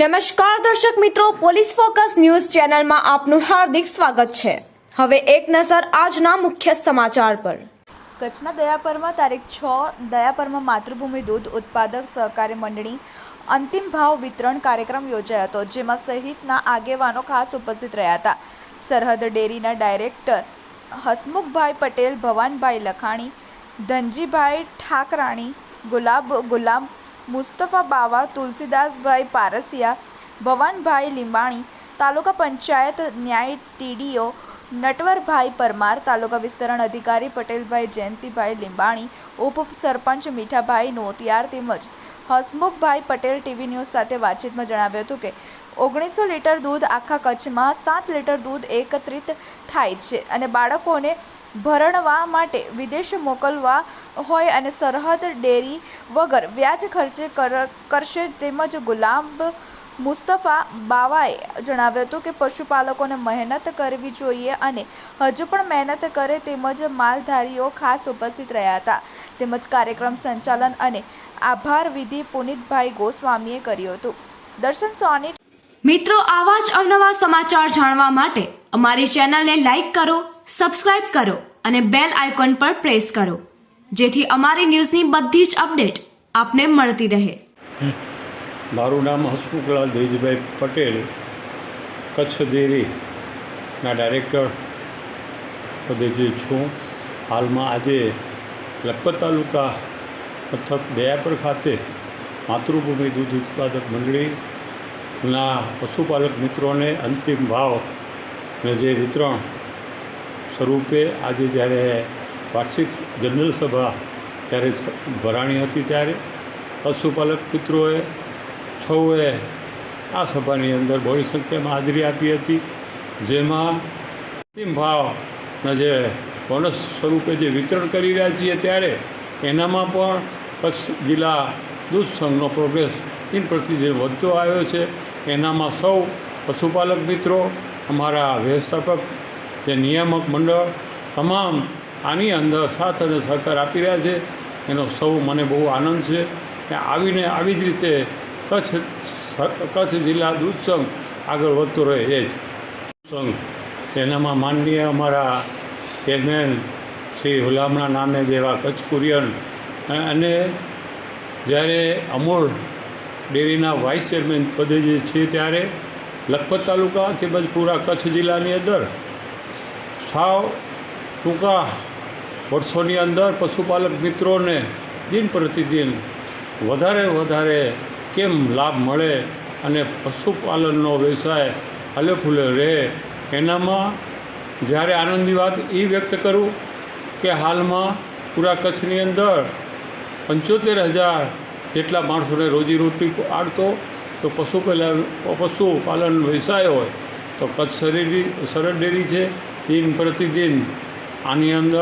નમસ્કાર દર્શક મિત્રો, પોલીસ ફોકસ ન્યૂઝ ચેનલમાં આપનું હાર્દિક સ્વાગત છે. હવે એક નજર આજના મુખ્ય સમાચાર પર. કચ્છના દયાપરમાં તારીખ છ, દયાપરમાં માતૃભૂમિ દૂધ ઉત્પાદક સહકારી મંડળી અંતિમ ભાવ વિતરણ કાર્યક્રમ યોજાયો હતો, જેમાં સહિતના આગેવાનો ખાસ ઉપસ્થિત રહ્યા હતા. સરહદ ડેરીના ડાયરેક્ટર હસમુખભાઈ પટેલ, ભવાનભાઈ લખાણી, ધનજીભાઈ ઠાકરાણી, ગુલાબ, ગુલામ મુસ્તફા બાવા તુલસીદાસભાઈ પારસિયા ભવાનભાઈ લીંબાણી તાલુકા પંચાયત ન્યાય ટીડીઓ નટવરભાઈ પરમાર, તાલુકા વિસ્તરણ અધિકારી પટેલભાઈ જયંતિભાઈ લીંબાણી, ઉપ સરપંચ મીઠાભાઈ નોતિયાર તેમજ હસમુખભાઈ પટેલ ટીવી ન્યૂઝ સાથે વાતચીતમાં જણાવ્યું હતું કે, ઓગણીસો લીટર દૂધ આખા કચ્છમાં સાત લીટર દૂધ એકત્રિત થાય છે અને બાળકોને ભરણવા માટે વિદેશ મોકલવા હોય અને સરહદ ડેરી વગર વ્યાજ ખર્ચે કર, કરશે તેમજ ગુલાબ મુસ્તફા બાવાએ જણાવ્યું હતું કે પશુપાલકોને મહેનત કરવી જોઈએ અને હજુ પણ મહેનત કરે તેમજ માલધારીઓ ખાસ ઉપસ્થિત રહ્યા હતા. તેમજ કાર્યક્રમ સંચાલન અને આભાર વિધિ પુનિતભાઈ ગોસ્વામીએ કર્યું હતું. દર્શન સોની મિત્રો આવા જ અવનવા સમાચાર જાણવા માટે અમારી ચેનલને લાઈક કરો સબસ્ક્રાઇબ કરો અને બેલ આઇકોન પર પ્રેસ કરો જેથી અમારી ન્યૂઝની બધી જ અપડેટ આપને મળતી રહે. મારું નામ હસમુખલાલ દેજભાઈ પટેલ, કચ્છ ડેરીના ડાયરેક્ટર પદે જે છું. હાલમાં આજે લખપત તાલુકા મથક દયાપર ખાતે માતૃભૂમિ દૂધ ઉત્પાદક મંડળીના પશુપાલક મિત્રોને અંતિમ ભાવ અને જે વિતરણ સ્વરૂપે આજે જ્યારે વાર્ષિક જનરલ સભા ત્યારે ભરાણી હતી ત્યારે પશુપાલક મિત્રોએ સૌએ આ સભાની અંદર બહોળી સંખ્યામાં હાજરી આપી હતી, જેમાં અંતિમ ભાવના જે બોનસ સ્વરૂપે જે વિતરણ કરી રહ્યા છીએ ત્યારે એનામાં પણ કચ્છ જિલ્લા દૂધ સંઘનો પ્રોગ્રેસ દિન પ્રતિદિન વધતો આવ્યો છે, એનામાં સૌ પશુપાલક મિત્રો, અમારા વ્યવસ્થાપક, જે નિયામક મંડળ, તમામ આની અંદર સાથ અને સહકાર આપી રહ્યા છે. એનો સૌ મને બહુ આનંદ છે કે આવીને આવી જ રીતે કચ્છ કચ્છ જિલ્લા દૂધ સંઘ આગળ વધતો રહે, એ જ. સંઘ એનામાં માનનીય અમારા ચેરમેન શ્રી હુલામણા નામે જેવા કચ્છ કુરિયન અને જ્યારે અમૂલ ડેરીના વાઇસ ચેરમેન પદે જે છે ત્યારે લખપત તાલુકા તેમજ પૂરા કચ્છ જિલ્લાની અંદર સાવ ટૂંકા વર્ષોની અંદર પશુપાલક મિત્રોને દિન પ્રતિદિન વધારે વધારે કેમ લાભ મળે અને પશુપાલનનો વ્યવસાય હલે ફૂલે રહે? એનામાં જ્યારે આનંદની વાત એ વ્યક્ત કરું કે હાલમાં પૂરા કચ્છની અંદર પંચોતેર હજાર જેટલા માણસોને રોજીરોટી આડતો તો પશુપાલન પશુપાલન વ્યવસાય હોય. તો કચ્છ શરીરી સરળ ડેરી છે. દિન પ્રતિદિન આની અંદર